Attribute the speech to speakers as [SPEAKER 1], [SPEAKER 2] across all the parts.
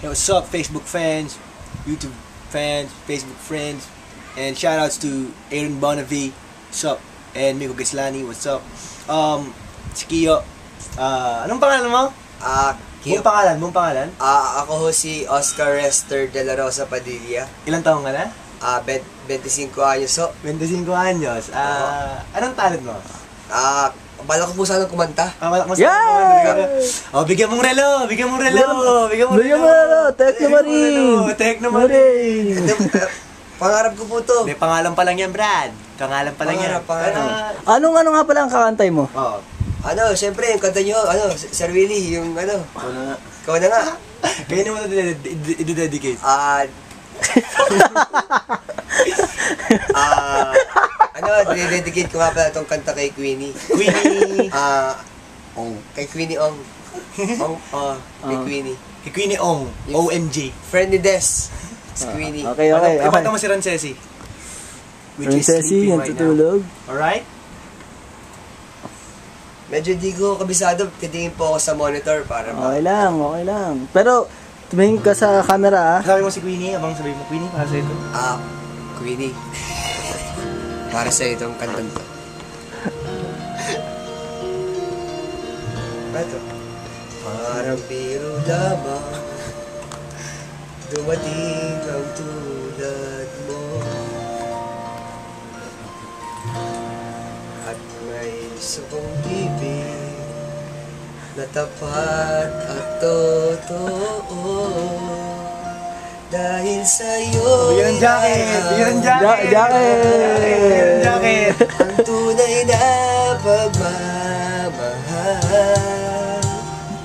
[SPEAKER 1] Yo, what's up, Facebook fans, YouTube fans, Facebook friends, and shoutouts to Aaron Bonavie, what's up, and Miko Gislani, what's up. Um, si Kiyo, ah, anong pangalan mo?
[SPEAKER 2] Ah,
[SPEAKER 1] Mong pangalan, mong pangalan?
[SPEAKER 2] ah, ako ho si Oscar Rester de la Rosa Padilla.
[SPEAKER 1] Ilang taong ka na?
[SPEAKER 2] Ah, bet- 25 anyos ho.
[SPEAKER 1] 25 anyos. Ah, anong talent mo?
[SPEAKER 2] Ah, bala ko po sana kumanta.
[SPEAKER 1] Ah, malak mo sa
[SPEAKER 3] Yeah!
[SPEAKER 1] Oh, bigyan mong relo, bigyan mong relo, bigyan mong
[SPEAKER 3] Bigyan mo relo, Tekno Marin.
[SPEAKER 1] Tekno
[SPEAKER 3] Marin.
[SPEAKER 1] Marin.
[SPEAKER 2] Ito, eh, Pangarap ko po to.
[SPEAKER 1] May pangalan pa lang yan, Brad. Pangalan pa lang yan.
[SPEAKER 2] Pangarap, pangarap.
[SPEAKER 1] Ah,
[SPEAKER 3] Anong ano nga pala ang kakantay mo?
[SPEAKER 1] Oo.
[SPEAKER 2] Ano, syempre, yung kanta nyo, ano, Sir Willie, yung ano,
[SPEAKER 1] Ano nga?
[SPEAKER 2] ikaw na nga.
[SPEAKER 1] Kaya naman ito i-dedicate.
[SPEAKER 2] Ah, ah, ano, dinededicate ko nga pala itong kanta kay Queenie.
[SPEAKER 1] Queenie.
[SPEAKER 2] Ah, kay Queenie Ong. Ong, oh, kay
[SPEAKER 3] Ah.
[SPEAKER 2] Queenie.
[SPEAKER 1] Kay Queenie Ong. OMG.
[SPEAKER 2] Friend ni Des. Si Queenie.
[SPEAKER 3] Okay, okay,
[SPEAKER 1] Ano,
[SPEAKER 3] okay.
[SPEAKER 1] Ipanta mo si Rancesi.
[SPEAKER 3] Princessy, yan tutulog.
[SPEAKER 1] Alright?
[SPEAKER 2] Medyo di ko kabisado, titingin po ako sa monitor para ma...
[SPEAKER 3] Okay lang, okay lang. Pero, tumingin ka sa camera ah.
[SPEAKER 1] Sabi mo si Queenie, abang sabi mo Queenie para sa ito.
[SPEAKER 2] Ah, Queenie. Para sa itong kantang to. Ito. Parang biro lamang Dumating ang tulad mo At may isang bibig Na tapat at totoo Dahil sa'yo
[SPEAKER 1] Bigyan ng jacket! Bigyan ng jacket!
[SPEAKER 3] Ja- jacket!
[SPEAKER 1] Bigyan ng jacket!
[SPEAKER 2] ang tunay na pagmamahal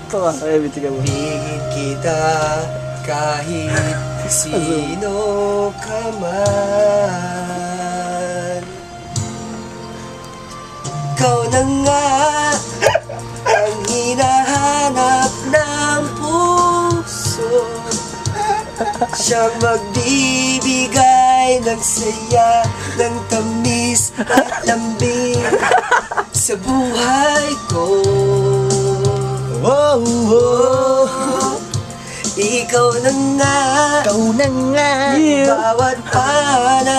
[SPEAKER 3] Ito ka, okay, biti ka mo.
[SPEAKER 2] Pigit kita kahit sino ka man Ikaw na nga Siyang magbibigay ng saya, ng tamis at lambing sa buhay ko.
[SPEAKER 1] Wow!
[SPEAKER 2] Oh, ikaw na nga,
[SPEAKER 1] Ikaw na nga!
[SPEAKER 2] bawat panaginip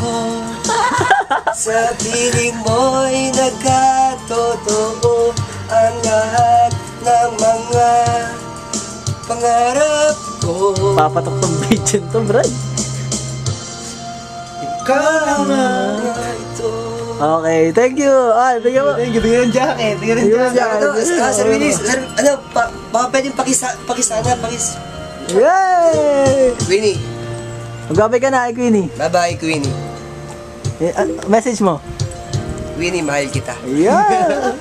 [SPEAKER 2] ko. Sa piling mo'y nagkatotoo ang lahat ng mga pangarap.
[SPEAKER 3] Papatok tong video to, Brad.
[SPEAKER 1] Ikaw na nga!
[SPEAKER 2] Ito.
[SPEAKER 3] Okay, thank you. Ah, bigyan mo.
[SPEAKER 1] Thank you, bigyan ng jacket! Bigyan ng
[SPEAKER 3] Bigyan ng
[SPEAKER 1] jacket!
[SPEAKER 2] Ano, ah, Sir Sir, ano, pa, baka pwedeng pakisa, pakisana, pakis.
[SPEAKER 3] Yay!
[SPEAKER 2] Queenie,
[SPEAKER 3] Magbabay ka na Queenie.
[SPEAKER 2] bye-bye, Queenie.
[SPEAKER 3] Eh, ah, message mo.
[SPEAKER 2] Queenie, mahal kita.
[SPEAKER 3] Yeah!